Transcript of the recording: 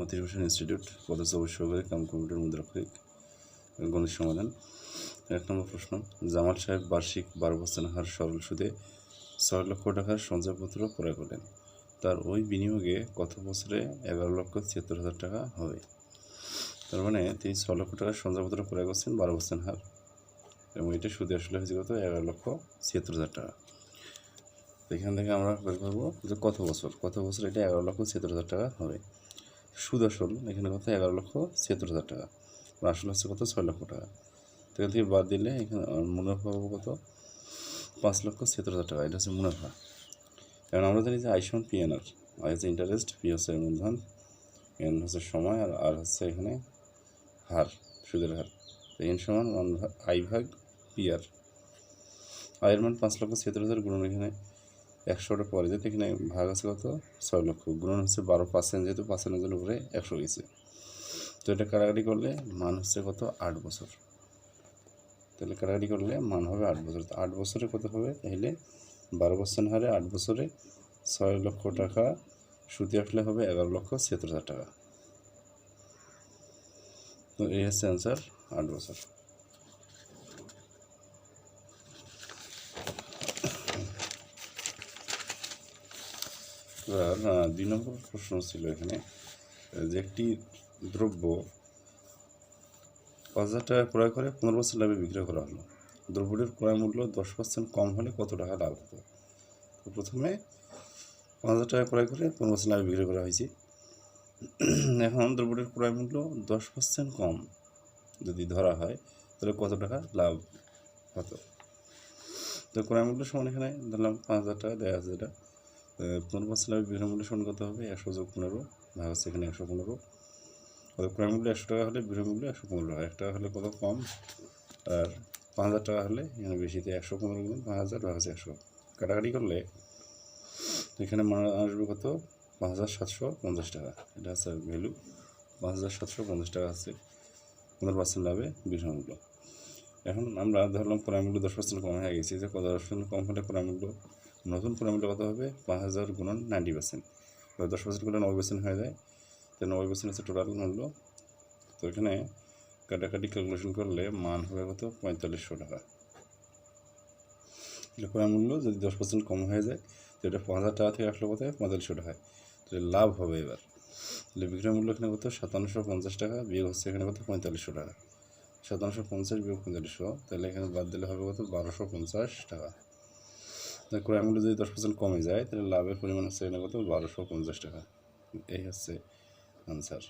Motivation institute পদ চব্বিশ সহকারী কাম কম্পিউটার মুদ্রাক্ষরিক গণিত সমাধান এক নম্বর প্রশ্ন, জামাল সাহেব বার্ষিক বারো পার্সেন্ট হার সরল সুদে ছয় লক্ষ টাকার সঞ্চয়পত্র ক্রয় করলেন। তার ওই বিনিয়োগে কত বছরে এগারো লক্ষ ছিয়াত্তর হাজার টাকা হবে। তার মানে তিনি ছ লক্ষ টাকার সঞ্চয়পত্র ক্রয় করছেন বারো পার্সেন্ট হার। এবং এটা সুদে আসলে হয়েছে কত? এগারো লক্ষ ছিয়াত্তর হাজার টাকা। এখান থেকে আমরা বের করব যে কত বছর? কত বছর এটা এগারো লক্ষ ছিয়াত্তর হাজার টাকা হবে। সুদ আসল, এখানে কত এগারো লক্ষ ছিয়াত্তর হাজার টাকা। আর আসল হচ্ছে কত? ছয় লক্ষ টাকা। তো এখান থেকে বাদ দিলে এখানে মুনাফা পাবো কত? পাঁচ লক্ষ ছিয়াত্তর হাজার টাকা। এটা হচ্ছে মুনাফা। কারণ আমরা জানি যে আই সমান পি এন আর আই হচ্ছে ইন্টারেস্ট পি হচ্ছে মূলধন এন হচ্ছে সময়, আর আর হচ্ছে এখানে হার, সুদের হার। তো এন সমান ওয়ান আই ভাগ পি আর আয়ের মান পাঁচ লক্ষ ছিয়াত্তর হাজার গুণ এখানে একশোটা পরে যেহেতু এখানে ভাগ আছে কত? ছয় লক্ষ। গুণন হচ্ছে বারো পার্সেন্ট যেহেতু পার্সেন্টেজের উপরে একশো গেছে। তো এটা কারাগারি করলে মান হচ্ছে কত? আট বছর। তাহলে কারাগারি করলে মান হবে আট বছর। তো আট বছরে কত হবে? তাহলে বারো পার্সেন্ট হারে আট বছরে ছয় লক্ষ টাকা, সুদে আসলে হবে এগারো লক্ষ ছিয়াত্তর হাজার টাকা। তো এই হচ্ছে অ্যান্সার আট বছর। দুই নম্বর প্রশ্ন ছিল এখানে যে একটি দ্রব্য পাঁচ হাজার টাকা ক্রয় করে পনেরো বছর লাভে বিক্রয় করা হলো। দ্রব্যটির ক্রয় মূল্য দশ পার্সেন্ট কম হলে কত টাকা লাভ হতো? তো প্রথমে পাঁচ হাজার টাকা ক্রয় করে পনেরো বছর লাভে বিক্রয় করা হয়েছে। এখন দ্রব্যটির ক্রয় মূল্য দশ পার্সেন্ট কম যদি ধরা হয়, তাহলে কত টাকা লাভ হতো? তো ক্রয় মূল্য সমান এখানে ধরলাম পাঁচ হাজার টাকা দেওয়া আছে এটা পনেরো পার্সেন্ট লাভে বিক্রয় মূল্য সমান কত হবে, একশো যোগ পনেরো, ভাগ হচ্ছে এখানে একশো পনেরো। ক্রয় মূল্য একশো টাকা হলে বিক্রয় মূল্য একশো পনেরো, এক টাকা হলে কত কম, আর পাঁচ হাজার টাকা হলে এখানে বেশিতে একশো পনেরো গুণ পাঁচ হাজার ভাগ হচ্ছে একশো। কাটাকাটি করলে এখানে মান আসবে কত? পাঁচ হাজার সাতশো পঞ্চাশ টাকা, এটা হচ্ছে ভ্যালু পাঁচ হাজার সাতশো পঞ্চাশ টাকা আছে পনেরো পার্সেন্ট লাভে বিক্রয় মূল্য। এখন আমরা ধরলাম ক্রয় মূল্য দশ পার্সেন্ট কম হয়ে গেছে, যে কত দশ পার্সেন্ট কম হলে ক্রয় মূল্য নতুন ক্রয় মূল্য কত হবে পাঁচ হাজার গুণন নাইনটি পার্সেন্ট। দশ পার্সেন্ট করলে নব্বই পার্সেন্ট হয়ে যায়। তো নব্বই পার্সেন্ট হচ্ছে টোটাল মূল্য তো এখানে কাটাকাটি ক্যালকুলেশন করলে মান হবে কত? পঁয়তাল্লিশশো টাকা। ক্রয় মূল্য যদি দশ পার্সেন্ট কম হয়ে যায়, তো এটা পাঁচ হাজার টাকা থেকে আসলে কত? হয় পঁয়তাল্লিশশো টাকায়। তাহলে লাভ হবে এবার। তাহলে বিক্রয় মূল্য এখানে কত? সাতান্নশো পঞ্চাশ টাকা। বিয়োগ হচ্ছে এখানে কত? পঁয়তাল্লিশশো টাকা। সাতান্নশো পঞ্চাশ বিয়োগ পঁয়তাল্লিশশো। তাহলে এখানে বাদ দিলে হবে কত? বারোশো পঞ্চাশ টাকা। ক্রয় মূল্য যদি দশ পার্সেন্ট কমে যায়, তাহলে লাভের পরিমাণ হচ্ছে এখানে কত? বারোশো পঞ্চাশ টাকা। এই হচ্ছে আনসার